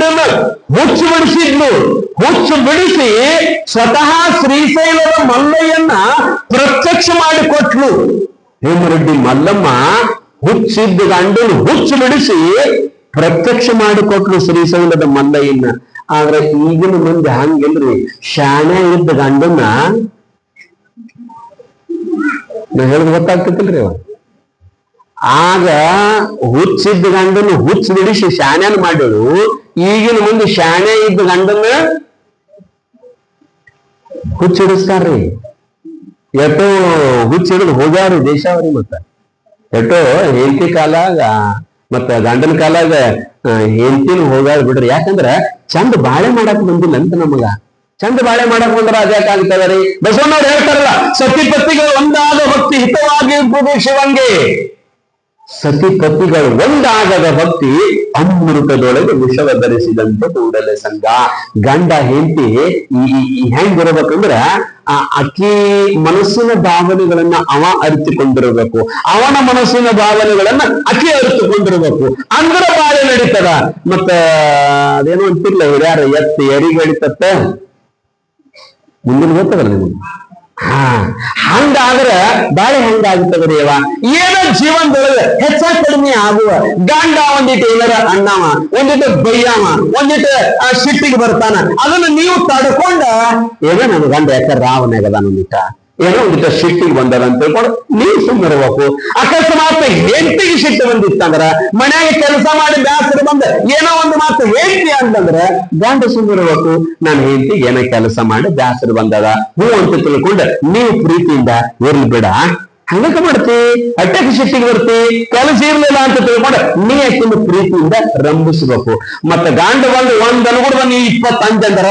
ಗಂಡನ ಹುಚ್ಚು ಬಿಡಿಸಿದ್ಲು ಹುಚ್ಚು ಬಿಡಿಸಿ ಸ್ವತಃ ಶ್ರೀಶೈಲದ ಮಲ್ಲಯ್ಯನ್ನ ಪ್ರತ್ಯಕ್ಷ ಮಾಡಿಕೊಟ್ಲು ಹೇಮರೆಡ್ಡಿ ಮಲ್ಲಮ್ಮ ಹುಚ್ಚಿದ್ದ ಗಂಡನ್ನು ಹುಚ್ಚು ಬಿಡಿಸಿ ಪ್ರತ್ಯಕ್ಷ ಮಾಡಿಕೊಟ್ಲು ಶ್ರೀಶೈಲದ ಮಲ್ಲಯ್ಯನ ಆದ್ರೆ ಈಗಿನ ಮಂದಿ ಹಂಗಿಲ್ರಿ, ಶಾಣೆ ಇದ್ದ ಗಂಡನ್ನ ನಾ ಹೇಳದ್ ಆಗ ಹುಚ್ಚಿದ್ದ ಗಂಡನ್ನು ಹುಚ್ಚು ಬಿಡಿಸಿ ಶಾಣ್ಯಾನ ಮಾಡಿದ್ರು. ಈಗಿನ ಮುಂದೆ ಶಾಣೆ ಇದ್ದ ಗಂಡನ ಹುಚ್ಚಿಡಿಸ್ತಾರ್ರಿ. ಎಷ್ಟೋ ಹುಚ್ಚಿಡಿದು ಹೋಗ್ಯಾರಿ ದೇಶಾವರಿ ಮತ್ತ. ಎಟೋ ಹೆಂಡತಿ ಕಾಲಾಗ ಮತ್ತ ಗಂಡನ ಕಾಲಾಗ ಹೆಂಡತಿನ ಹೋಗ್ಯಾರ ಬಿಡ್ರಿ. ಯಾಕಂದ್ರ ಚಂದ ಬಾಳೆ ಮಾಡಕ್ ಬಂದಿಲ್ಲ ಅಂತ ನಮಗ. ಚಂದ ಬಾಳೆ ಮಾಡಕ್ ಬಂದ್ರ ಅದ್ಯಾಕ ಆಗ್ತದ ರೀ ಬಸವಣ್ಣವ್ರು ಹೇಳ್ತಾರಲ್ಲ ಸತಿಪತಿಗಳು ಒಂದಾದ ಭಕ್ತಿ ಹಿತವಾಗಿ ಶಿವಂಗೆ. ಸತಿಪತಿಗಳು ಒಂದಾಗದ ಭಕ್ತಿ ಅಮೃತದೊಳಗೆ ವಿಷವ ಧರಿಸಿದಂತೆ ಕೂಡಲೇ ಸಂಘ. ಗಂಡ, ಹೆಂಡತಿ ಹೆಂಗಿರ್ಬೇಕಂದ್ರ ಆ ಅಕ್ಕಿ ಮನಸ್ಸಿನ ಭಾವನೆಗಳನ್ನ ಅವ ಅರಿತುಕೊಂಡಿರಬೇಕು. ಅವನ ಮನಸ್ಸಿನ ಭಾವನೆಗಳನ್ನ ಅಕ್ಕಿ ಅರಿತುಕೊಂಡಿರ್ಬೇಕು. ಅಂದ್ರ ಬಾಳೆ ನಡೀತದ. ಮತ್ತ ಅದೇನೋ ಅಂತಿರ್ಲ ಹಿರಿಯಾರ, ಎತ್ತ ಎರಿಗೆ ಹಿಡಿತತ್ತ ಮುಂದಿನ ಗೊತ್ತದಲ್ಲ ನಿಮ್ಗೆ? ಹಾ. ಹಂಗಾದ್ರ ಬಾಳೆ ಹೆಂಗಾಗುತ್ತದೆ ದೇವ ಏನೋ ಜೀವನದೊಳಗೆ ಹೆಚ್ಚ ಕಡಿಮೆ ಆಗುವ ಗಂಡ ಒಂದಿಟ್ಟು ಏನಾರ ಅಣ್ಣವ ಒಂದಿಟ್ಟು ಬೈಯಾವ, ಒಂದಿಟ್ಟು, ಆ ಶಿಟ್ಟಿಗೆ ಬರ್ತಾನ. ಅದನ್ನ ನೀವು ತಡ್ಕೊಂಡ ಏನೋ ನನ್ನ ಗಂಡ ಯಾಕ ರಾವನಾಗದ ಒಂದಿಟ್ಟ ಏನೋ ಒಂದಿಟ್ಟ ಸಿಟ್ಟಿಗೆ ಬಂದಾರ ಅಂತ ಹೇಳ್ಕೊಂಡು ನೀವು ಸುಮ್ಮನಿರ್ಬೇಕು ಅಕಸ್ಮಾತ್ ಹೆಂಡತಿಗೆ ಸಿಟ್ಟು ಬಂದಿತ್ತಂದ್ರ ಮನ್ಯಾಗ ಕೆಲಸ ಮಾಡಿ ಬ್ಯಾಸರ ಬಂದ ಏನೋ ಒಂದು ಮಾತು ಹೇಳ್ತಿ ಅಂತಂದ್ರ, ಗಂಡ ಸುಮ್ಮನಿರ್ಬೇಕು ನಾನು ಹೆಂಡತಿಗೆ ಏನೋ ಕೆಲಸ ಮಾಡಿ ಬ್ಯಾಸರ ಬಂದದ. ಹೂ ಅಂತ ತಿಳ್ಕೊಂಡು ನೀವು ಪ್ರೀತಿಯಿಂದ ಇರ್ಲಿ ಬಿಡ. ಹಂಗಕ ಮಾಡ್ತಿ? ಅಟ್ಟಕ್ಕೆ ಶಿಟ್ಟಿಗೆ ಬರ್ತಿ? ಕೆಲಸ ಇರ್ಲಿಲ್ಲ ಅಂತ ತಿಳ್ಕೊಂಡು ನೀ ಯಾಕಿಂದ ಪ್ರೀತಿಯಿಂದ ರಂಭಿಸ್ಬೇಕು. ಮತ್ತ ಗಾಂಡ ಬಂದು ಒಂದ್ ನೀ ಇಪ್ಪತ್ತಂಜ್ ಅಂದ್ರ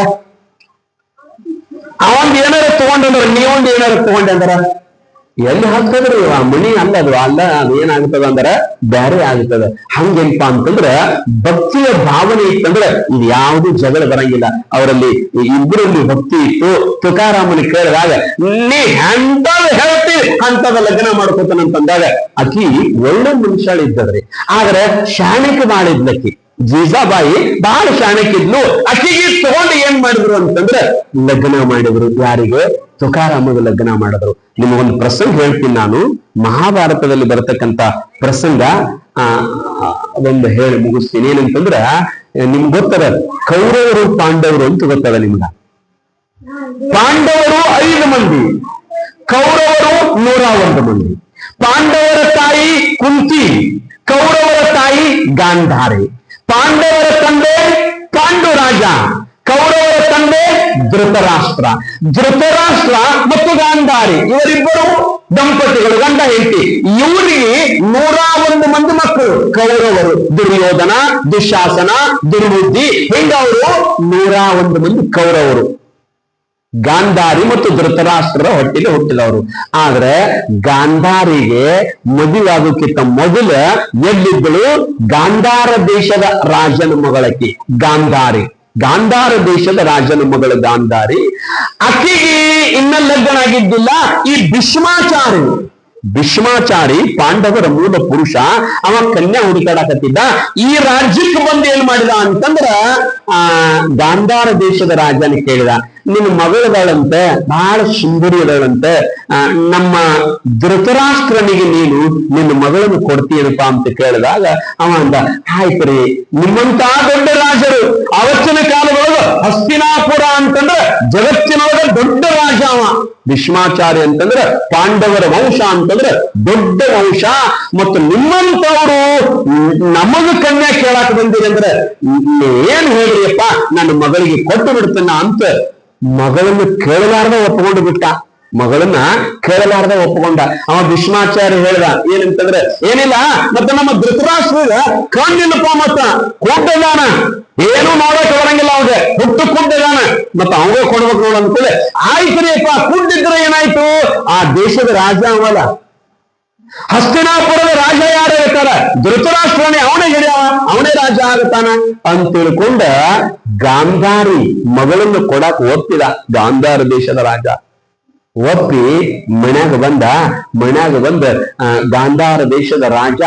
ಅವಂದ್ ಏನಾರ ತಗೊಂಡಂದ್ರ ನೀವೊಂದ್ ಏನಾರ ತಗೊಂಡಂದ್ರ? ಎಲ್ಲಿ ಹಾಕ್ತದ್ರಿ? ಆ ಮನಿ ಅಲ್ಲ ಅದು ಅಲ್ಲ ಅದು ಏನಾಗ್ತದ ಅಂದ್ರ? ಬ್ಯಾರೆ ಆಗ್ತದ. ಹಂಗೇನಪ್ಪಾ ಅಂತಂದ್ರ, ಭಕ್ತಿಯ ಭಾವನೆ ಇತ್ತಂದ್ರ ಇದು ಯಾವುದು ಜಗಳ ಬರಂಗಿಲ್ಲ. ಅವರಲ್ಲಿ ಇಬ್ಬರಲ್ಲಿ ಭಕ್ತಿ ಇತ್ತು. ತುಕಾರಾಮನ ಕೇಳಿದಾಗ, ನೀ ಎಂತದ್ ಹೇಳ್ತಿ? ಅಂತದ ಲಗ್ನ ಮಾಡ್ಕೋತಾನಂತಂದಾಗ, ಅಕಿ ಒಳ್ಳೆ ಮನುಷ್ಯ ಇದ್ದದ್ರಿ ಆದ್ರೆ ಶಾಣಿಕ ಮಾಡಿದ್ಲಕ್ಕಿ ಜೀಜಾಬಾಯಿ ಬಹಳ ಶಾಣಕ್ಕಿದ್ಲು ಅಕ್ಕಿಗೆ ತಗೊಂಡು ಏನ್ ಮಾಡಿದ್ರು ಅಂತಂದ್ರೆ ಲಗ್ನ ಮಾಡಿದ್ರು. ಯಾರಿಗೆ? ತುಕಾರಾಮಗ ಲಗ್ನ ಮಾಡಿದ್ರು. ನಿಮಗೊಂದು ಪ್ರಸಂಗ ಹೇಳ್ತೀನಿ ನಾನು. ಮಹಾಭಾರತದಲ್ಲಿ ಬರತಕ್ಕಂತ ಪ್ರಸಂಗ, ಆ, ಒಂದು ಹೇಳಿ ಮುಗಿಸ್ತೀನಿ. ಏನಂತಂದ್ರ, ನಿಮ್ಗೆ ಗೊತ್ತದ, ಕೌರವರು ಪಾಂಡವರು ಅಂತ ಗೊತ್ತದ ನಿಮ್ಗ? ಪಾಂಡವರು ಐದು ಮಂದಿ, ಕೌರವರು ನೂರ ಒಂದು ಮಂದಿ. ಪಾಂಡವರ ತಾಯಿ ಕುಂತಿ, ಕೌರವರ ತಾಯಿ ಗಾಂಧಾರಿ. ಪಾಂಡವರ ತಂದೆ ಪಾಂಡುರಾಜ ಕೌರವರ ತಂದೆ ಧೃತರಾಷ್ಟ್ರ. ಧೃತರಾಷ್ಟ್ರ ಮತ್ತು ಗಾಂಧಾರಿ, ಇವರಿಬ್ಬರು ದಂಪತಿಗಳು, ಗಂಡ ಹೆಂಡತಿ. ಇವರಿಗೆ ನೂರ ಒಂದು ಮಂದಿ ಮಕ್ಕಳು. ಕೌರವರು ದುರ್ಯೋಧನ, ದುಶಾಸನ, ದುರ್ಬುದ್ಧಿ ಹಿಂಗ ಅವರು ನೂರ ಒಂದು ಮಂದಿ ಕೌರವರು. ಗಾಂಧಾರಿ ಮತ್ತು ಧೃತರಾಷ್ಟ್ರರ ಹೊಟ್ಟಿಗೆ ಹುಟ್ಟಿದವರು. ಆದ್ರೆ ಗಾಂಧಾರಿಗೆ ಮದುವೆಯಾಗೋಕ್ಕಿಂತ ಮೊದಲ ಎಲ್ಲಿದ್ದಳು? ಗಾಂಧಾರ ದೇಶದ ರಾಜನ ಮಗಳಕಿ. ಗಾಂಧಾರಿ. ಗಾಂಧಾರ ದೇಶದ ರಾಜನ ಮಗಳು ಗಾಂಧಾರಿ. ಅಕ್ಕಿಗೆ ಇನ್ನ ಲಗ್ನ ಆಗಿದ್ದಿಲ್ಲ ಈ ಭೀಷ್ಮಾಚಾರಿ. ಭೀಷ್ಮಾಚಾರಿ ಪಾಂಡವರ ಮೂಲ ಪುರುಷ. ಅವ ಕನ್ಯಾ ಹುಡುಕಾಡಕತ್ತಿದ್ದ. ಈ ರಾಜ್ಯಕ್ಕೆ ಬಂದು ಏನ್ ಮಾಡಿದ ಅಂತಂದ್ರ, ಆ, ಗಾಂಧಾರ ದೇಶದ ರಾಜನ ಕೇಳಿದ. ನಿನ್ನ ಮಗಳದಾಳಂತೆ ಬಹಳ ಸುಂದರಿ ಇದಾಳಂತೆ ಆ, ನಮ್ಮ ಧೃತರಾಷ್ಟ್ರನಿಗೆ ನೀನು ನಿನ್ನ ಮಗಳನ್ನು ಕೊಡ್ತೀಯನಪ್ಪ ಅಂತ ಕೇಳಿದಾಗ ಅವ ಅಂದ ಆಯ್ತ್ರಿ ನಿಮ್ಮಂತ ದೊಡ್ಡ ರಾಜರು ಅವತ್ತಿನ ಕಾಲದೊಳಗ ಹಸ್ತಿನಾಪುರ ಅಂತಂದ್ರೆ ಜಗತ್ತಿನೊಳಗ ದೊಡ್ಡ ರಾಜ ಅವ. ಭೀಷ್ಮಾಚಾರ್ಯ ಅಂತಂದ್ರೆ ಪಾಂಡವರ ವಂಶ ಅಂತಂದ್ರೆ ದೊಡ್ಡ ವಂಶ. ಮತ್ತು ನಿಮ್ಮಂತವರು ನಮಗ ಕನ್ಯಾ ಕೇಳಾಕ ಬಂದಿರಿ ಅಂದ್ರೆ ಏನ್ ಹೇಳ್ರಿಯಪ್ಪ ನನ್ನ ಮಗಳಿಗೆ ಕೊಟ್ಟು ಬಿಡ್ತೇನ ಅಂತ ಮಗಳನ್ನು ಕೇಳಲಾರ್ದ ಒಪ್ಪಿಕೊಂಡು ಬಿಟ್ಟ. ಮಗಳನ್ನ ಕೇಳಲಾರ್ದ ಒಪ್ಪಿಕೊಂಡ. ಅವ ಭೀಷ್ಮಾಚಾರ್ಯ ಹೇಳ್ದ, ಏನಂತಂದ್ರೆ, ಏನಿಲ್ಲ, ಮತ್ತೆ ನಮ್ಮ ಧೃತರಾಷ್ಟ್ರದ ಕಣ್ಣಿಲ್ಲಪ್ಪ ಮತ್ತ ಕೂಟದಾನ. ಏನು ನೋಡಕ್ ಬರಂಗಿಲ್ಲ ಅವ್ಗೆ ಹುಟ್ಟು ಕುಡ್ಡಿದಾನ ಮತ್ತ ಅವಗೋ ಕೊಡ್ಬೇಕು ನೋಡ ಅಂತೇಳಿ ಆಯ್ತು ಕುಡ್ಡಿದ್ರೆ ಏನಾಯ್ತು? ಆ ದೇಶದ ರಾಜ ಅವಲ್ಲ ಹಸ್ತಿನಾಪುರದ ರಾಜ ಯಾರು ಹೇಳ್ತಾರೆ? ಧೃತರಾಷ್ಟ್ರನೇ ಅವನೇ ಹಿಡಿಯವ ಅವನೇ ರಾಜ ಆಗತಾನ ಅಂತ ತಿಳ್ಕೊಂಡ ಗಾಂಧಾರಿ ಮಗಳನ್ನು ಕೊಡಾಕ್ ಒಪ್ಪಿದ. ಗಾಂಧಾರ ದೇಶದ ರಾಜ. ಒಪ್ಪಿ ಮನ್ಯಾಗ ಬಂದ ಮನ್ಯಾಗ ಬಂದ ಗಾಂಧಾರ ದೇಶದ ರಾಜ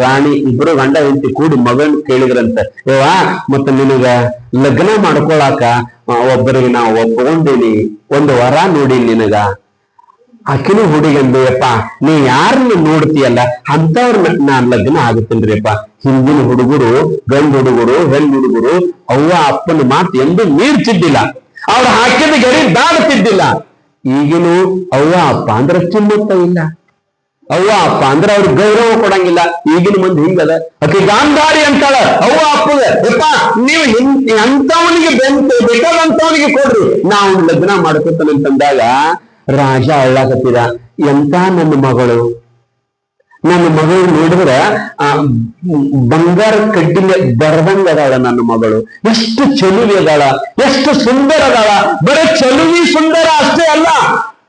ರಾಣಿ ಇಬ್ರು ಗಂಡ ಹೆಂಡತಿ ಕೂಡಿ ಮಗನ್ ಕೇಳಿದ್ರಂತ. ಏವಾ ಮತ್ತ ನಿನಗ ಲಗ್ನ ಮಾಡ್ಕೊಳಾಕ ಒಬ್ಬರಿಗೆ ನಾವು ಒಪ್ಕೊಂಡೀನಿ. ಒಂದು ವರ ನೋಡಿ ನಿನಗ. ಆಕಿನೂ ಹುಡುಗಂದು ನೀ ಯಾರನ್ನ ನೋಡ್ತೀಯಲ್ಲ ಅಂತವ್ರನ್ನ ನಾನ್ ಲಗ್ನ ಆಗುತ್ತೇನ್ರಿಯಪ್ಪ. ಹಿಂದಿನ ಹುಡುಗರು, ಗಂಡು ಹುಡುಗರು, ಹೆಣ್ಣು ಹುಡುಗರು, ಅವ್ವ, ಅಪ್ಪನ ಮಾತು ಎಂದು ಮೀರ್ತಿದ್ದಿಲ್ಲ. ಅವ್ರು ಹಾಕಿದ ಗಡಿ ದಾಡುತ್ತಿದ್ದಿಲ್ಲ ಈಗಿನೂ ಅವ್ವ, ಅಪ್ಪ ಅಂದ್ರೆ ಕಿಮ್ಮತ್ತ ಇಲ್ಲ. ಅವ್ವ, ಅಪ್ಪ ಅಂದ್ರೆ ಅವ್ರಿಗೆ ಗೌರವ ಕೊಡಂಗಿಲ್ಲ. ಈಗಿನ ಮಂದಿ ಹಿಂಗದ. ಅತಿ ಗಾಂಧಾರಿ ಅಂತಾಳ, ಅವ್ವ ಅಪ್ಪದ ಯಪ್ಪ, ನೀವು ಹಿಂಗ್ ಅಂತವನಿಗೆ ಬೆಂತ ಬೇಕಾದಂತವನಿಗೆ ಕೊಡ್ರಿ. ನಾವು ಲಗ್ನ ಮಾಡ್ಕೊತಾನೆ ಅಂತಂದಾಗ ರಾಜ ಅಳ್ಳಾಕತ್ತೀರ ಎಂತ ನನ್ನ ಮಗಳು? ನನ್ನ ಮಗಳು ನೋಡಿದ್ರ, ಆ, ಬಂಗಾರ ಕಡ್ಡಿಲೆ ಬರದಂಗ ಅದಾಳ ನನ್ನ ಮಗಳು. ಎಷ್ಟು ಚಲುವಿ ಅದಾಳ, ಎಷ್ಟು ಸುಂದರ ಅದಾಳ. ಬರೀ ಚಲುವಿ ಸುಂದರ ಅಷ್ಟೇ ಅಲ್ಲ.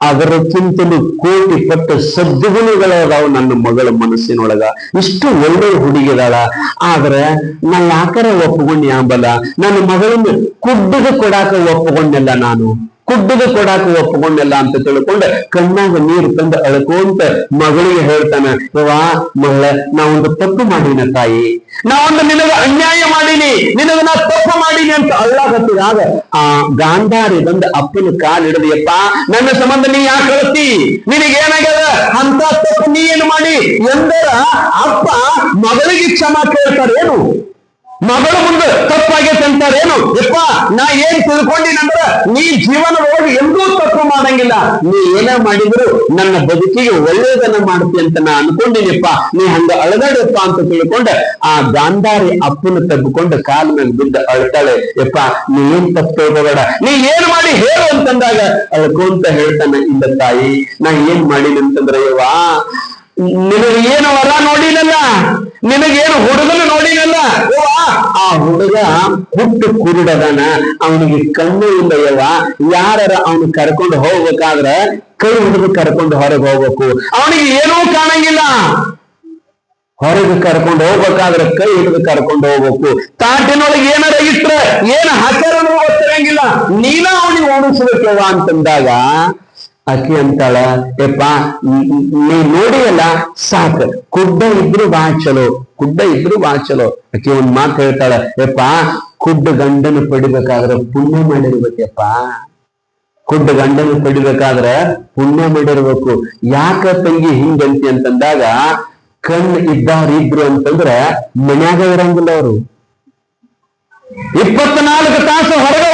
ಅದರಕ್ಕಿಂತಲೂ ಕೋಟಿ ಪಟ್ಟು ಸದ್ಗುಣಗಳದಾವ ನನ್ನ ಮಗಳ ಮನಸ್ಸಿನೊಳಗ. ಇಷ್ಟು ಒಳ್ಳೆ ಹುಡುಗಿದಾಳ ಆದ್ರೆ ನಾ ಯಾಕರ ಒಪ್ಪಗೊಂಡಿ ಆಂಬಲ್ಲ ನನ್ನ ಮಗಳನ್ನು ಕುಡ್ಡದ ಕೊಡಾಕ ಒಪ್ಪಗೊಂಡಿಲ್ಲ ನಾನು. ಕುಡ್ಡದ ಕೊಡಾಕ ಒಪ್ಪಗೊಂಡಿಲ್ಲ ಅಂತ ತಿಳ್ಕೊಂಡ ಕಣ್ಣಾಗ ನೀರು ತಂದು ಅಳ್ಕೊಂತ ಮಗಳಿಗೆ ಹೇಳ್ತಾನ ವಾ ಮಗಳ, ನಾವೊಂದು ತಪ್ಪು ಮಾಡಿನ ತಾಯಿ. ನಾವೊಂದು ನಿನಗ ಅನ್ಯಾಯ ಮಾಡೀನಿ. ನಿನಗ ನಾ ತಪ್ಪು ಮಾಡೀನಿ ಅಂತ ಅಳ್ಳಾಗತ್ತಿದಾಗ ಆ ಗಾಂಧಾರಿ ಬಂದ ಅಪ್ಪನ ಕಾಲ್ ಹಿಡಿದಿಯಪ್ಪ, ನನ್ನ ಸಂಬಂಧ ನೀ ಯಾಕೆ ಕಳಿಸ್ತಿ ನಿನಗೇನಾಗ್ಯದ? ಅಂತ ತಪ್ಪು ನೀ ಏನು ಮಾಡಿ? ಎಂದರ ಅಪ್ಪ ಮಗಳಿಗೆ ಕ್ಷಮಾ ಕೇಳ್ತಾರೇನು ಮಗಳು ಮುಂದೆ ತಪ್ಪಾಗೈತೆ ಅಂತಾರೇನು ಯಪ್ಪ, ನಾ ಏನ್ ತಿಳ್ಕೊಂಡಿನಂದ್ರ, ನೀ ಜೀವನದೊಳಗೆ ಎಂದೂ ತಪ್ಪು ಮಾಡಂಗಿಲ್ಲ. ನೀ ಏನೇ ಮಾಡಿದ್ರು ನನ್ನ ಬದುಕಿಗೆ ಒಳ್ಳೇದನ್ನ ಮಾಡ್ತಿ ಅಂತ ನಾ ಅನ್ಕೊಂಡಿನಪ್ಪ. ನೀ ಹಂಗ ಅಳದಾಡಪ್ಪ ಅಂತ ತಿಳ್ಕೊಂಡ. ಆ ಗಾಂಧಾರಿ ಅಪ್ಪನ ತಬ್ಬಿಕೊಂಡು ಕಾಲ ಮೇಲೆ ಬಿದ್ದ ಅಳ್ತಾಳೆ. ಯಪ್ಪ, ನೀ ಏನ್ ತಪ್ಪು ತಿಳ್ಕೊಬೇಡ ನೀ ಏನ್ ಮಾಡಿ ಹೇಳು ಅಂತಂದಾಗ ಅಳ್ಕೊಂತ ಹೇಳ್ತಾನೆ ಇಲ್ಲ ತಾಯಿ. ನಾ ಏನ್ ಮಾಡೀನಿ ಅಂತಂದ್ರೆ ಯವ್ವ ನಿನಗೆ ಏನು ವರ ನೋಡಿನಲ್ಲ? ನಿನಗೇನು ಹುಡುಗನು ನೋಡಿನಲ್ಲ? ಆ ಹುಡುಗ ಹುಟ್ಟು ಕುರುಡದನ. ಅವನಿಗೆ ಕಣ್ಣು ಇಲ್ಲ ಯಾರರ ಯಾರ ಅವನು ಕರ್ಕೊಂಡು ಹೋಗ್ಬೇಕಾದ್ರ ಕೈ ಹಿಡಿದು ಕರ್ಕೊಂಡು ಹೊರಗೆ ಹೋಗ್ಬೇಕು. ಅವನಿಗೆ ಏನೂ ಕಾಣಂಗಿಲ್ಲ. ಹೊರಗೆ ಕರ್ಕೊಂಡು ಹೋಗ್ಬೇಕಾದ್ರೆ ಕೈ ಹಿಡಿದು ಕರ್ಕೊಂಡು ಹೋಗ್ಬೇಕು. ತಾಟಿನೊಳಗೆ ಏನಾರ ಇಟ್ರೆ ಏನ್ ಹಸರನ್ನು ಗೊತ್ತಿರಂಗಿಲ್ಲ. ನೀನ ಅವನಿಗೆ ಓಡಿಸ್ಬೇಕವ್ವ ಅಂತಂದಾಗ ಅಕ್ಕಿ ಅಂತಾಳ, ಯಪ್ಪ, ನೀ ನೋಡಿಯಲ್ಲ ಸಾಕು. ಕುಡ್ಡ ಇದ್ರು ಬಾ ಚಲೋ ಕುಡ್ಡ ಇದ್ರು ಬಾ ಚಲೋ. ಅಕ್ಕಿ ಒಂದ್ ಮಾತು ಹೇಳ್ತಾಳ, ಯಪ್ಪ ಕುಡ್ಡ ಗಂಡನ ಪಡಿಬೇಕಾದ್ರೆ ಪುಣ್ಯ ಮಾಡಿರ್ಬೇಕಪ್ಪ. ಕುಡ್ಡ ಗಂಡನ ಪಡಿಬೇಕಾದ್ರೆ ಪುಣ್ಯ ಮಾಡಿರ್ಬೇಕು. ಯಾಕ ತಂಗಿ ಹಿಂಗಂತಿ ಅಂತಂದಾಗ ಕಣ್ ಇದ್ದಾರಿಬ್ರು ಅಂತಂದ್ರ ಮನ್ಯಾಗ ಇರಂಗಿಲ್ಲ ಅವರು. ಇಪ್ಪತ್ನಾಲ್ಕು ತಾಸು ಹೊರಗೆ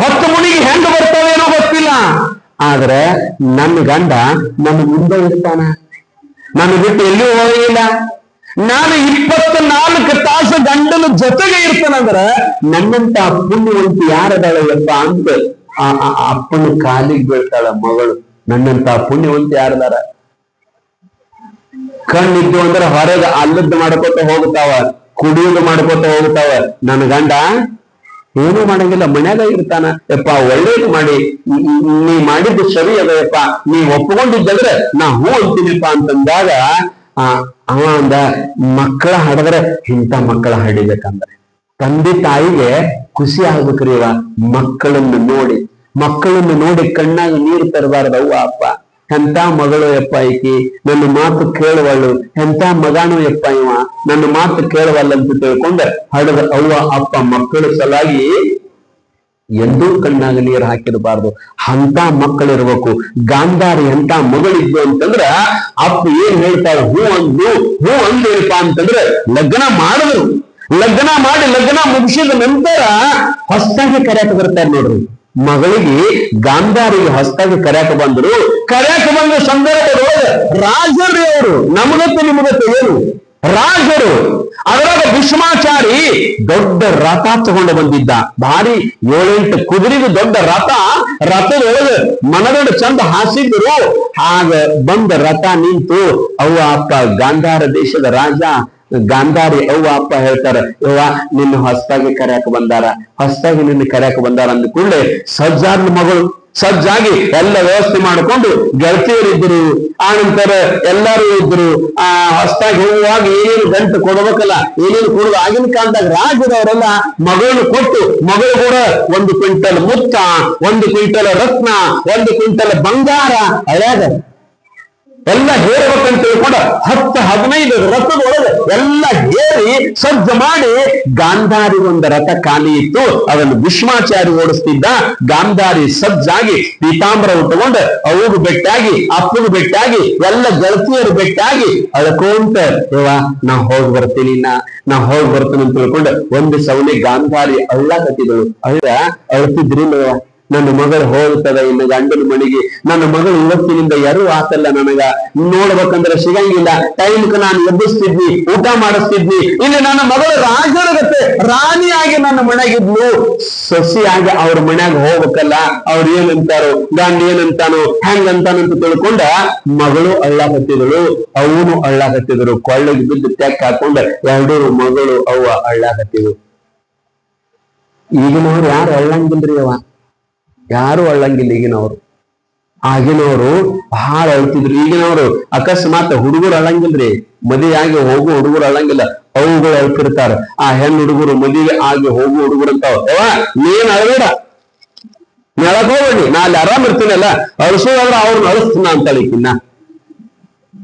ಹೊತ್ತು ಮುನಿಗೆ ಆದ್ರೆ ನನ್ನ ಗಂಡ ನನ್ನ ಮುಂದೆ ಇರ್ತಾನ. ನಾನು ಬಿಟ್ಟು ಎಲ್ಲಿಯೂ ಹೋಗಿಲ್ಲ ನಾನು ಇಪ್ಪತ್ನಾಲ್ಕು ತಾಸು ಗಂಡನ ಜೊತೆಗೆ ಇರ್ತಾನಂದ್ರ ನನ್ನಂತ ಪುಣ್ಯವಂತಿ ಯಾರದಾಳಯ್ಯಪ್ಪ ಅಂತ ಆ, ಆ- ಆ ಅಪ್ಪನ ಕಾಲಿಗೆ ಬೀಳ್ತಾಳ ಮಗಳು. ನನ್ನಂತ ಪುಣ್ಯವಂತಿ ಯಾರದಾರ? ಕಣ್ಣಿದ್ದು ಅಂದ್ರೆ ಹೊರಗೆ ಅಲ್ಲದ್ದು ಮಾಡ್ಕೊತ ಹೋಗ್ತಾವ, ಕುಡಿಯೋದು ಮಾಡ್ಕೊತ ಹೋಗ್ತಾವ. ನನ್ನ ಗಂಡ ಏನು ಮಾಡಂಗಿಲ್ಲ, ಮನ್ಯಾಗ ಇರ್ತಾನ. ಯಪ್ಪ, ಒಳ್ಳೇದು ಮಾಡಿ. ನಿ- ಮಾಡಿದ್ದು ಸರಿ ಅದ, ಯಪ್ಪ. ನೀ ಒಪ್ಕೊಂಡಿದ್ದಂದ್ರೆ ನಾ ಹೂ ಅಂತೀನಿಪ್ಪ ಅಂತಂದಾಗ, ಆ, ಅವ ಅಂದ, ಮಕ್ಕಳ ಹಾಡಿದ್ರೆ ಇಂಥ ಮಕ್ಕಳ ಹಾಡಿಬೇಕಂದ್ರೆ. ತಂದೆ ತಾಯಿಗೆ ಖುಷಿ ಆಗ್ಬೇಕ್ರಿ ಇವ, ಮಕ್ಕಳನ್ನು ನೋಡಿ. ಮಕ್ಕಳನ್ನು ನೋಡಿ ಕಣ್ಣಾಗ ನೀರು ತರಬಾರ್ದವ್ವ ಅಪ್ಪ. ಎಂತ ಮಗಳು ಎಪ್ಪ ಐತಿ ನನ್ನ ಮಾತು ಕೇಳುವಳು. ಎಂತ ಮಗಾನು ಯಪ್ಪ ಇವ ನನ್ನ ಮಾತು ಕೇಳುವಲ್ಲ ಅಂತ ತಿಳ್ಕೊಂಡ ಹಡದ ಅವ್ವ, ಅಪ್ಪ, ಮಕ್ಕಳ ಸಲಾಗಿ ಎಂದೂ ಕಣ್ಣಾಗ ನೀರು ಹಾಕಿರಬಾರ್ದು. ಅಂತ ಮಕ್ಕಳಿರ್ಬೇಕು. ಗಾಂಧಾರಿ ಅಂತ ಮಗಳಿದ್ದು ಅಂತಂದ್ರ ಅಪ್ಪ ಏನ್ ಹೇಳ್ತಾಳೆ? ಹೂ ಅಂದು ಹೂ ಅಂದೇಳಪ್ಪ ಅಂತಂದ್ರೆ ಲಗ್ನ ಮಾಡಿದ್ರು. ಲಗ್ನ ಮಾಡಿ ಲಗ್ನ ಮುಗಿಸಿದ ನಂತರ ಹೊಸ್ತಾಗಿ ಕರೆಯಕ್ಕೆ ಬರ್ತಾರೆ ನೋಡ್ರಿ. ಮಗಳಿಗೆ ಗಾಂಧಾರಿಗೆ ಹೊಸದಾಗಿ ಕರ್ಯಾಕ ಬಂದರು, ಕರ್ಯಾಕ ಬಂದ ಸಂದರ್ಭದೊಳಗೆ ರಾಜರು ಅವರು ನಮಗತ್ತೆ ನಿಮಗತ್ತೆ ಏನು? ರಾಜರು. ಅದರಾಗ ಭೀಷ್ಮಾಚಾರಿ ದೊಡ್ಡ ರಥ ತಗೊಂಡು ಬಂದಿದ್ದ. ಭಾರಿ ಏಳೆಂಟು ಕುದುರೆಗೂ ದೊಡ್ಡ ರಥ, ರಥದೊಳಗೆ ಮನಗಂಡು ಚಂದ ಹಾಸಿದ್ರು. ಆಗ ಬಂದ ರಥ ನಿಂತು, ಅವ್ವ ಅಪ್ಪ, ಗಾಂಧಾರ ದೇಶದ ರಾಜ ಗಾಂಧಾರಿ ಅವ್ವ, ಅಪ್ಪ ಹೇಳ್ತಾರ, ಯವ್ವ, ನಿನ್ನ ಹೊಸದಾಗಿ ಕರ್ಯಾಕ ಬಂದಾರ. ಹೊಸದಾಗಿ ನಿನ್ನ ಕರ್ಯಾಕ ಬಂದಾರ ಅಂದ ಕೂಡಲೇ ಸಜ್ಜಾದ ಮಗಳು ಸಜ್ಜಾಗಿ ಎಲ್ಲ ವ್ಯವಸ್ಥೆ ಮಾಡಿಕೊಂಡು ಗೆಳತಿಯರಿದ್ರು ಆ ನಂತರ ಎಲ್ಲರೂ ಇದ್ರು ಆ ಹೊಸದಾಗಿ ಹೋಗುವಾಗ ಏನೇನು ಗಂಟು ಕೊಡ್ಬೇಕಲ್ಲ, ಏನೇನು ಕೊಡುದು ಆಗಿನ ಕಾಲದಾಗ ರಾಜರವರೆಲ್ಲ ಮಗಳನ್ನು ಕೊಟ್ಟು ಮಗಳು ಕೂಡ ಒಂದು ಕ್ವಿಂಟಲ್ ಮುತ್ತ, ಒಂದು ಕ್ವಿಂಟಲ್ ರತ್ನ, ಒಂದು ಕ್ವಿಂಟಲ್ ಬಂಗಾರ ಹಳ್ಯಾಗ ಎಲ್ಲ ಹೇರಬೇಕಂತೇಳಿ ತಿಳ್ಕೊಂಡು ಹತ್ತು ಹದಿನೈದು ರಥದೊಳಗೆ ಎಲ್ಲ ಹೇರಿ ಸಜ್ಜು ಮಾಡಿ ಗಾಂಧಾರಿ ಒಂದು ರಥ ಖಾಲಿ ಇತ್ತು ಅದನ್ನು ಭೀಷ್ಮಾಚಾರಿ ಓಡಿಸ್ತಿದ್ದ ಗಾಂಧಾರಿ ಸಜ್ಜಾಗಿ ಪೀತಾಂಬರ ಉಟ್ಕೊಂಡು ಅವುಗು ಬೆಟ್ಟಾಗಿ ಅಪ್ಪಗೂ ಬೆಟ್ಟಾಗಿ ಎಲ್ಲ ಗೆಳತಿಯರು ಬೆಟ್ಟಾಗಿ ಅಳ್ಕೊಂತ ನಾ ಹೋಗಿ ಬರ್ತೀನಿ ನಾ ಹೋಗಿ ಬರ್ತೀನಿ ಅಂತ ತಿಳ್ಕೊಂಡು ಒಂದು ಸೌಲಿ ಗಾಂಧಾರಿ ಅಳ್ಳಾಕತ್ತಿದಳು ಅಳ್ಳ, ಅಳ್ತಿದ್ರಿ. ನನ್ನ ಮಗಳು ಹೋಗುತ್ತದೆ ಇನ್ನು ಗಂಡನ ಮನೆಗೆ. ನನ್ನ ಮಗಳು ಇವತ್ತಿನಿಂದ ಯಾರು ಆತಲ್ಲ ನನಗ. ನೋಡ್ಬೇಕಂದ್ರೆ ಸಿಗಂಗಿಲ್ಲ. ಟೈಮ್ಕ್ ನಾನು ಎಬ್ಬಿಸ್ತಿದ್ನಿ, ಊಟ ಮಾಡಿಸ್ತಿದ್ನಿ. ಇಲ್ಲಿ ನನ್ನ ಮಗಳು ರಾಜರಗತ್ತೆ. ರಾಣಿಯಾಗಿ ನನ್ನ ಮನೆಗಿದ್ಲು. ಸೊಸಿಯಾಗಿ ಅವ್ರ ಮನ್ಯಾಗ ಹೋಗ್ಬೇಕಲ್ಲ, ಅವ್ರು ಏನಂತಾರೋ, ಗಂಡ ಏನಂತಾನೋ ಹೆಂಗಂತಾನಂತ ತಿಳ್ಕೊಂಡ ಮಗಳು ಅಳ್ಳಾಕತ್ತಿದಳು ಅವನು ಅಳ್ಳಾಕತ್ತಿದ್ರು ಕೊಳ್ಳಿಗೆ ಬಿದ್ದು ತೆಕ್ ಹಾಕೊಂಡ ಎರಡೂ ಮಗಳು ಅವ್ವ ಅಳ್ಳಾಕತ್ತಿದ್ರು ಈಗಿನವ್ರು ಯಾರು ಅಳ್ಳಂಗಿಲ್ರಿ ಅವ? ಯಾರು ಅಳ್ಳಂಗಿಲ್ಲ ಈಗಿನವರು. ಆಗಿನವರು ಬಹಳ ಅಳ್ತಿದ್ರು. ಈಗಿನವರು ಅಕಸ್ಮಾತ್ ಹುಡುಗರು ಅಳ್ಳಂಗಿಲ್ರಿ. ಮದುವೆ ಆಗಿ ಹೋಗು ಹುಡುಗರು ಅಳಂಗಿಲ್ಲ ಅವುಗಳು ಅಳ್ತಿರ್ತಾರ. ಆ ಹೆಣ್ಣು ಹುಡುಗರು ಮದುವೆ ಆಗಿ ಹೋಗು ಹುಡುಗರು ಅಂತಾವ. ನೀನ್ ಅಳಬೇಡ. ಹೋಗ್ಬೇಡಿ. ನಾ ಅಲ್ಲಿ ಆರಾಮ್ ಇರ್ತೀನಲ್ಲ. ಅಳಸೋದ್ರ ಅವ್ರನ್ನ ಅಳಿಸ್ತೀನ ಅಂತ ಹೇಳಿಕಿನ್ನ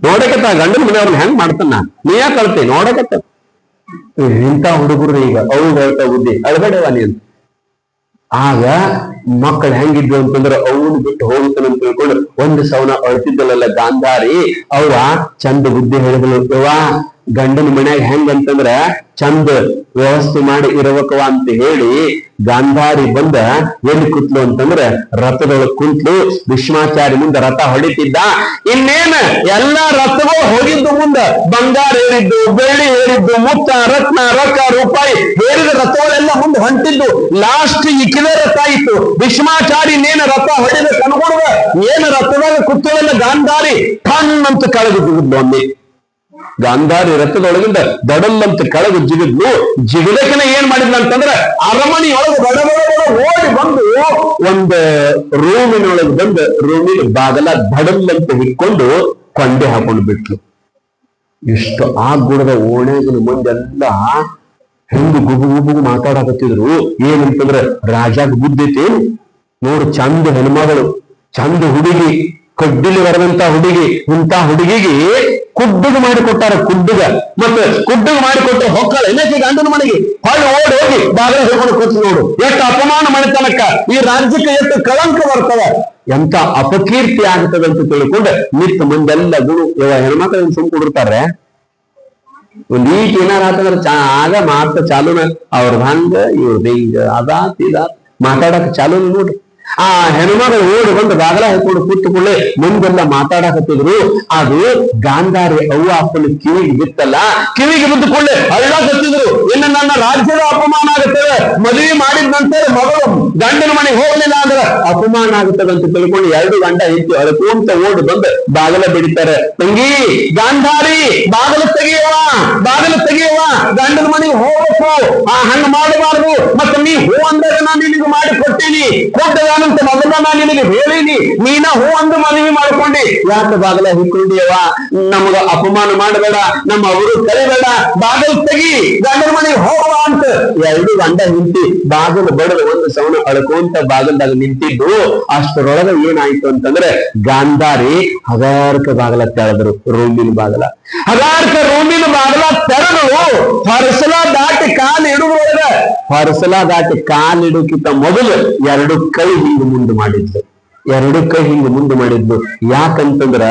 ನೋಡಕತ್ತ ಗಂಡನ ಮನೆಯವ್ರನ್ನ ಹೆಂಗ್ ಮಾಡ್ತಾನ ನೀ ಯಾಕೆ ಅಳ್ತಿ? ನೋಡಕತ್ತ. ಇಂಥ ಹುಡುಗರು ಈಗ. ಅವು ಹೇಳ್ತಾ ಬುದ್ಧಿ. ಅಳಬೇಡವ ನೀನ್. ಆಗ ಮಕ್ಕಳು ಹೆಂಗಿದ್ವು ಅಂತಂದ್ರೆ ಅವನು ಬಿಟ್ಟು ಹೋಗುತ್ತಾನೆ ಅಂತ ತಿಳ್ಕೊಂಡು, ಒಂದು ಸವನ ಅಳ್ತಿದ್ದಲ್ಲ ಗಾಂಧಾರಿ ಅವ್ರ ಚಂದ ಬುದ್ಧಿ ಹೇಳಿದಳು ಯವ್ವ ಗಂಡನ ಮನ್ಯಾಗ ಹೆಂಗಂತಂದ್ರ ಚಂದ ವ್ಯವಸ್ಥೆ ಮಾಡಿ ಇರಬೇಕವ ಅಂತ ಹೇಳಿ ಗಾಂಧಾರಿ ಬಂದ ಎಲ್ಲಿ ಕುತ್ಲು ಅಂತಂದ್ರ ರಥದೊಳಗ್ ಕುಂತ್ಲು. ವಿಶ್ವಾಚಾರ್ಯನಿಂದ ರಥ ಹೊಡಿತಿದ್ದ ಇನ್ನೇನ ಎಲ್ಲಾ ರಥಗಳು ಹೋಗಿದ್ದು ಮುಂದ. ಬಂಗಾರ ಏರಿದ್ದು, ಬೆಳ್ಳಿ ಏರಿದ್ದು, ಮುತ್ತ, ರತ್ನ ರೊಕ್ಕ ರೂಪಾಯಿ ಬೇರಿದ ರಥಗಳೆಲ್ಲ ಮುಂದೆ ಹೊಂಟಿದ್ದು. ಲಾಸ್ಟ್ ಇಕ್ಕಿದ ರಥ ಇತ್ತು. ವಿಶ್ವಾಚಾರಿ ನೇನ ರಥ ಹೊಡಿದ ಕನ್ಕೊಡುವ ಏನ ರಥದಾಗ ಕುತ್ತವೆಲ್ಲ ಗಾಂಧಾರಿ? ಠನ್ ಅಂತ ಒಮ್ಮೆ ಗಾಂಧಾರಿ ರಥದೊಳಗಿಂದ ದಡಲ್ಲಂತ ಕೆಳಗೆ ಜಿಗಿದ್ಲು. ಜಿಗಿದಕ್ಕಿನ ಏನ್ ಮಾಡಿದ್ಲು ಅಂತಂದ್ರ ಅರಮನೆಯೊಳಗೆ ಬಡ ಬಡ ಬಡ ಓಡಿ ಬಂದು ಒಂದು ರೂಮಿನೊಳಗೆ ಬಂದು ರೂಮಿನ ಬಾಗಲ ದಡಲ್ಲಂತ ಹಿಡ್ಕೊಂಡು ಕೊಂಡೆ ಹಾಕೊಂಡು ಬಿಟ್ಲು. ಎಷ್ಟು ಆ ಗುಡದ ಓಣೆಗಿನ ಮುಂದೆಲ್ಲ ಹಿಂದೆ ಗುಬು ಗುಬುಗು ಮಾತಾಡಕತ್ತಿದ್ರು. ಏನಂತಂದ್ರ ರಾಜಾಗ ಬುದ್ಧೈತಿ ನೋಡು ಚಂದ ಹೆಣ್ಮಗಳು, ಚಂದ ಹುಡುಗಿ, ಕಡ್ಡಿಲಿ ಬರದಂತ ಹುಡುಗಿ, ಇಂತ ಹುಡುಗಿಗೆ ಕುಡ್ಡುಗ ಮಾಡಿಕೊಟ್ಟಾರ ಕುಡ್ಡುಗ ಮತ್ತೆ ಕುಡ್ಡುಗ ಮಾಡಿಕೊಟ್ಟು ಹೊಕ್ಕಳ. ಏನಕ್ಕೆ ಗಂಡನ ಮನೆಗೆ? ಹೊಳ್ಳಿ ಓಡಿ ಹೋಗಿ ಬಾಗಿಲ ಹಿಡ್ಕೊಂಡು ಕೂತು ನೋಡು. ಎಷ್ಟು ಅಪಮಾನ ಮಾಡಿತನಕ ಈ ರಾಜ್ಯಕ್ಕೆ ಎಷ್ಟು ಕಳಂಕ ಬರ್ತದ. ಎಂತ ಅಪಕೀರ್ತಿ ಆಗ್ತದೆ ಅಂತ ತಿಳ್ಕೊಂಡು ನಿತ್ತ ಮುಂದೆಲ್ಲ ಗುಣು ಇವ ಹೆಣ್ಮಕ್ಳು ಸುಮ್ ಕುಡಿರ್ತಾರೆ? ಒಂದ್ ಈಟ್ ಏನಾರ ಆತಂದ್ರ ಚಾ, ಆಗ ಮಾತ ಚಾಲುನ. ಅವ್ರದ್ ಹಂಗ, ಇವ್ರದ್ ಹಿಂಗ, ಅದಾತ್ ಇದಾತ್. ಮಾತಾಡಕ್ ಚಾಲುನ ನೋಡ್ರಿ ಆ ಹೆಣ್ಮಗಳು ಓಡಿ ಬಂದು ಬಾಗಲ ಹಾಕೊಂಡು ಕೂತುಕೊಳ್ಳೆ, ಮುಂದೆಲ್ಲ ಮಾತಾಡಕತ್ತಿದ್ರು. ಅದು ಗಾಂಧಾರಿ ಅವ್ವ ಅಪ್ಪನ ಕಿವಿಗೆ ಬಿತ್ತಲ್ಲ, ಕಿವಿಗೆ ಬಿದ್ದುಕೊಳ್ಳೆ ಅಳ್ಳಾಕತ್ತಿದ್ರು ಇನ್ನು ನನ್ನ ರಾಜ್ಯದ ಅಪಮಾನ ಆಗುತ್ತದೆ ಮದುವೆ ಮಾಡಿದ ನಂತರ ಮಗಳು ಗಂಡನ ಮನೆಗೆ ಹೋಗ್ಲಿಲ್ಲ ಅಂದ್ರೆ ಅಪಮಾನ ಆಗುತ್ತದೆ ಅಂತ ತಿಳ್ಕೊಂಡು ಎರಡು ಗಂಡ ಹೆಂಡತಿ ಅಳ್ಕೊಂತ ಓಡಿ ಬಂದು ಬಾಗಲ ಬಿಡಿತಾರೆ. ತಂಗಿ, ಗಾಂಧಾರಿ, ಬಾಗಲು ತೆಗೆಯುವ ಬಾಗಲು ತೆಗೆಯುವ, ಗಂಡನ ಮನೆಗೆ ಹೋಗ್ಬೇಕು. ಆ ಹಂಗ ಮಾಡಬಾರ್ದು. ಮತ್ತೆ ನೀ ಹೂ ಅಂದಾಗ ನಾನು ನಿನಗೆ ಮಾಡಿ ಕೊಟ್ಟೀನಿ ಕೊಟ್ಟದಾನಂತ ಮೊದಲ ನಾನು ನಿನಗೆ ಹೇಳೀನಿ. ನೀನ ಹೂ ಅಂದ ಮನವಿ ಮಾಡ್ಕೊಂಡಿ. ಯಾಕೆ ಬಾಗಲ ಹಿಕ್ಕೊಂಡಿಯವ ನಮಗ ಅಪಮಾನ ಮಾಡಬೇಡ. ನಮ್ಮ ಅವರು ಕರಿಬೇಡ. ಬಾಗಲು ತೆಗಿ, ಗಂಡನ ಮನೆಗೆ ಹೋಗುವ ಅಂತ. ಎರಡು ಗಂಡ ನಿಂತಿ ಬಾಗಲು ಬಡದ ಒಂದು ಸವನ ಅಳ್ಕೊಂತ ಬಾಗಲ್ದಾಗ ನಿಂತಿದ್ದು, ಅಷ್ಟರೊಳಗ ಏನಾಯ್ತು ಅಂತಂದ್ರೆ ಗಾಂಧಾರಿ ಹಗಾರ್ಕ ಬಾಗಲ ತೆಳೆದ್ರು, ರೂಮಿನ ಬಾಗಲ. ಹಗಾರ್ಕ ರೂಮಿನ ಬಾಗಲ ತೆರೆದು ಹೊರಸಲ ದಾಟಿ ಕಾಲು ಇಡುವುದೊಳಗ ಹೊರಸಲ ದಾಟಿ ಕಾಲು ಇಡುಕ್ಕಿಂತ ಮೊದಲು ಎರಡು ಕೈ ಹಿಂದೆ ಮುಂದೆ ಮಾಡಿದ್ಲು ಎರಡು ಕೈ ಹಿಂದೆ ಮುಂದೆ ಮಾಡಿದ್ಲು ಯಾಕಂತಂದ್ರ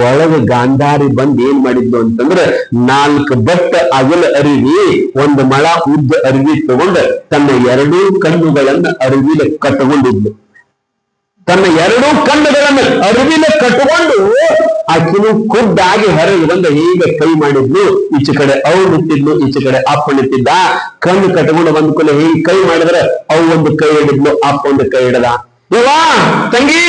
ಒಳಗ ಗಾಂಧಾರಿ ಬಂದ್ ಏನ್ ಮಾಡಿದ್ನು ಅಂತಂದ್ರೆ ನಾಲ್ಕು ಬಟ್ಟ ಅಗಲ ಅರಿವಿ, ಒಂದು ಮಳ ಉದ್ದ ಅರಿವಿ ತಗೊಂಡ ತನ್ನ ಎರಡೂ ಕಣ್ಣುಗಳನ್ನ ಅರಿವಿಲೆ ಕಟ್ಟಕೊಂಡಿದ್ಲು. ತನ್ನ ಎರಡೂ ಕಣ್ಣುಗಳನ್ನು ಅರಿವಿನ ಕಟ್ಟಿಕೊಂಡು ಆಕಿನು ಖುದ್ದಾಗಿ ಹೊರಗೆ ಬಂದ ಹೀಗೆ ಕೈ ಮಾಡಿದ್ಲು. ಈಚೆ ಕಡೆ ಅವು ನಿಂತಿದ್ಲು, ಈಚೆ ಕಡೆ ಅಪ್ಪ ಕಣ್ಣು ಕಟ್ಕೊಂಡು ಬಂದ ಹೀಗೆ ಕೈ ಮಾಡಿದ್ರೆ ಅವು ಒಂದು ಕೈ ಹಿಡಿದ್ಲು, ಅಪ್ಪ ಒಂದು ಕೈ ಹಿಡದ. ಇವಾ ತಂಗಿ,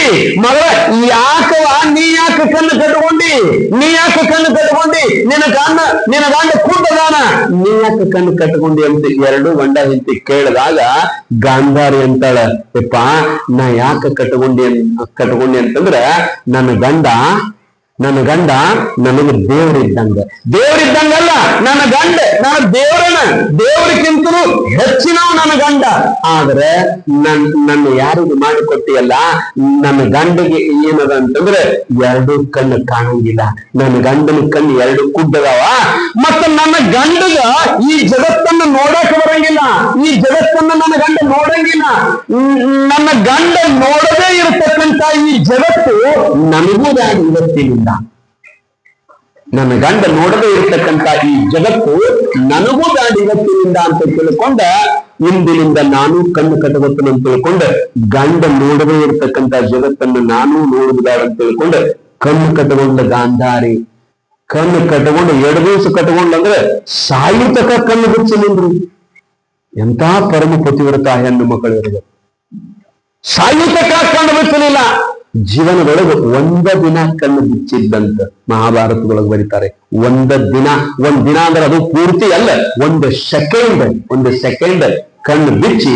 ಮಗಳ ಯಾಕವ ನೀ ಯಾಕ ಕಣ್ಣು ಕಟ್ಕೊಂಡಿ ನೀ ಯಾಕ ಕಣ್ಣು ಕಟ್ಕೊಂಡಿ ನಿನ್ನ ಗಂಡ ನಿನ್ನ ಗಂಡ ಕೂಡದಾನ ನೀ ಯಾಕ ಕಣ್ಣು ಕಟ್ಕೊಂಡಿ ಅಂತ ಎರಡು ಗಂಡ ಹೆಂಡತಿ ಕೇಳಿದಾಗ ಗಾಂಧಾರಿ ಅಂತಾಳ. ಯಪ್ಪ ನಾ ಯಾಕ ಕಟ್ಕೊಂಡಿ ಕಟ್ಕೊಂಡಿ ಅಂತಂದ್ರ, ನನ್ನ ಗಂಡ ನನ್ನ ಗಂಡ ನನಗೆ ದೇವರಿದ್ದಂಗೆ. ದೇವರಿದ್ದಂಗಲ್ಲ, ನನ್ನ ಗಂಡ, ನನ್ನ ದೇವರನ ದೇವರಿಗಿಂತಲೂ ಹೆಚ್ಚಿನವ ನನ್ನ ಗಂಡ. ಆದ್ರೆ ನನ್, ನನ್ನ ಯಾರಿಗೂ ಮಾಡಿಕೊಟ್ಟಿಯಲ್ಲ, ನನ್ನ ಗಂಡಿಗೆ ಏನದ ಅಂತಂದ್ರೆ ಎರಡು ಕಣ್ಣು ಕಾಣಂಗಿಲ್ಲ ನನ್ನ ಗಂಡನ ಕಣ್ಣು ಎರಡು ಕುಡ್ಡದವ ಮತ್ತೆ ನನ್ನ ಗಂಡಗ ಈ ಜಗತ್ತನ್ನ ನೋಡಕ್ ಬರಂಗಿಲ್ಲ. ಈ ಜಗತ್ತನ್ನ ನನ್ನ ಗಂಡ ನೋಡಂಗಿಲ್ಲ. ನನ್ನ ಗಂಡ ನೋಡದೇ ಇರತಕ್ಕಂತ ಈ ಜಗತ್ತು ನನಗೂ ಬ್ಯಾಡ ಇವತ್ತಿನಿಂದ ನನ್ನ ಗಂಡ ನೋಡದೇ ಇರತಕ್ಕಂತ ಈ ಜಗತ್ತು ನನಗೂ ಬ್ಯಾಡ ಇವತ್ತಿನಿಂದ ಅಂತ ತಿಳ್ಕೊಂಡ ಇಂದಿನಿಂದ ನಾನು ಕಣ್ಣು ಕಟ್ಟಬೇಕು ಅಂತ ತಿಳ್ಕೊಂಡ ಗಂಡ ನೋಡದೇ ಇರತಕ್ಕಂತ ಜಗತ್ತನ್ನು ನಾನು ನೋಡುದು ಬೇಡ ಅಂತ ತಿಳ್ಕೊಂಡ ಕಣ್ಣು ಕಟ್ಟಕೊಂಡ ಗಾಂಧಾರಿ ಕಣ್ಣು ಕಟ್ಟಕೊಂಡು ಎರಡು ದಿವಸ ಕಟ್ಟಕೊಂಡ ಅಂದ್ರೆ ಸಾಯುತಕ ಕಣ್ಣು ಬಿಚ್ಚಿ ನಿಂದ್ರು ಎಂತ ಪರಮ ಪತಿವ್ರತ ಹೆಣ್ಣು ಮಕ್ಕಳು ಇರೋದು ಸಾಯುತಕ ಕಣ್ಣು ಬಿಚ್ಚಲಿಲ್ಲ ಜೀವನದೊಳಗೆ ಒಂದ ದಿನ ಕಣ್ಣು ಬಿಚ್ಚಿದ್ದಂತ ಮಹಾಭಾರತದೊಳಗೆ ಬರೀತಾರೆ. ಒಂದ ದಿನ, ಒಂದ್ ದಿನ ಅಂದ್ರೆ ಅದು ಪೂರ್ತಿ ಅಲ್ಲ, ಒಂದು ಸೆಕೆಂಡ್ ಒಂದು ಸೆಕೆಂಡ್ ಕಣ್ಣು ಬಿಚ್ಚಿ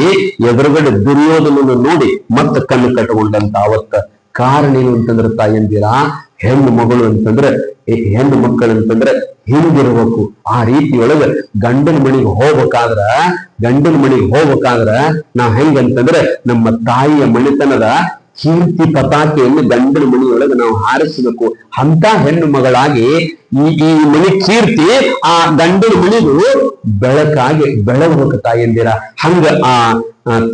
ಎದುರುಗಡೆ ದುರ್ಯೋಧನನ್ನು ನೋಡಿ ಮತ್ತೆ ಕಣ್ಣು ಕಟ್ಟಿಕೊಂಡಂತ ಅವತ್ತ ಕಾರಣ ಏನು ಅಂತಂದ್ರೆ ತಾಯಂದಿರಾ ಹೆಣ್ಣು ಮಗಳು ಅಂತಂದ್ರೆ ಹೆಣ್ಣು ಮಕ್ಕಳು ಅಂತಂದ್ರೆ ಹಿಂಗಿರ್ಬೇಕು ಆ ರೀತಿಯೊಳಗೆ ಗಂಡನ ಮನೆಗೆ ಹೋಗ್ಬೇಕಾದ್ರ, ಗಂಡನ ಮನೆಗೆ ಹೋಗ್ಬೇಕಾದ್ರ ನಾವ್ ಹೆಂಗಂತಂದ್ರೆ ನಮ್ಮ ತಾಯಿಯ ಮಣಿತನದ ಕೀರ್ತಿ ಪತಾಕೆಯನ್ನು ಗಂಡನ ಮನೆಯೊಳಗೆ ನಾವು ಹಾರಿಸಬೇಕು ಅಂತ ಹೆಣ್ಣು ಮಗಳಾಗಿ ಈ ಮನೆ ಕೀರ್ತಿ, ಆ ಗಂಡನ ಮನಿಗೂ ಬೆಳಕಾಗಿ ಬೆಳಗ್ಬೇಕು ತಾಯಂದಿರ ಹಂಗ ಆ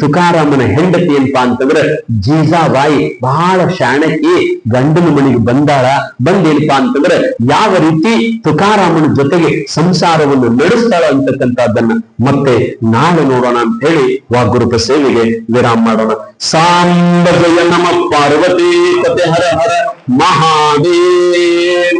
ತುಕಾರಾಮನ ಹೆಂಡತಿ ಏನಪ್ಪಾ ಅಂತಂದ್ರ ಜೀಜಾಬಾಯಿ ಬಹಳ ಶಾಣಕಿ ಗಂಡನ ಮನೆಗೆ ಬಂದಾಳ. ಬಂದೇನಪ್ಪಾ ಅಂತಂದ್ರ ಯಾವ ರೀತಿ ತುಕಾರಾಮನ ಜೊತೆಗೆ ಸಂಸಾರವನ್ನು ನಡೆಸ್ತಾಳ ಅಂತಕ್ಕಂಥದ್ದನ್ನ. ಮತ್ತೆ ನಾಳೆ ನೋಡೋಣ ಅಂತ ಹೇಳಿ ವಾಗ್ಗುರುಪ ಸೇವೆಗೆ ವಿರಾಮ ಮಾಡೋಣ. ಸಾಂಬ ನಮ ಪಾರ್ವತಿ, ಪತೆ ಹರ ಹರ. महादेव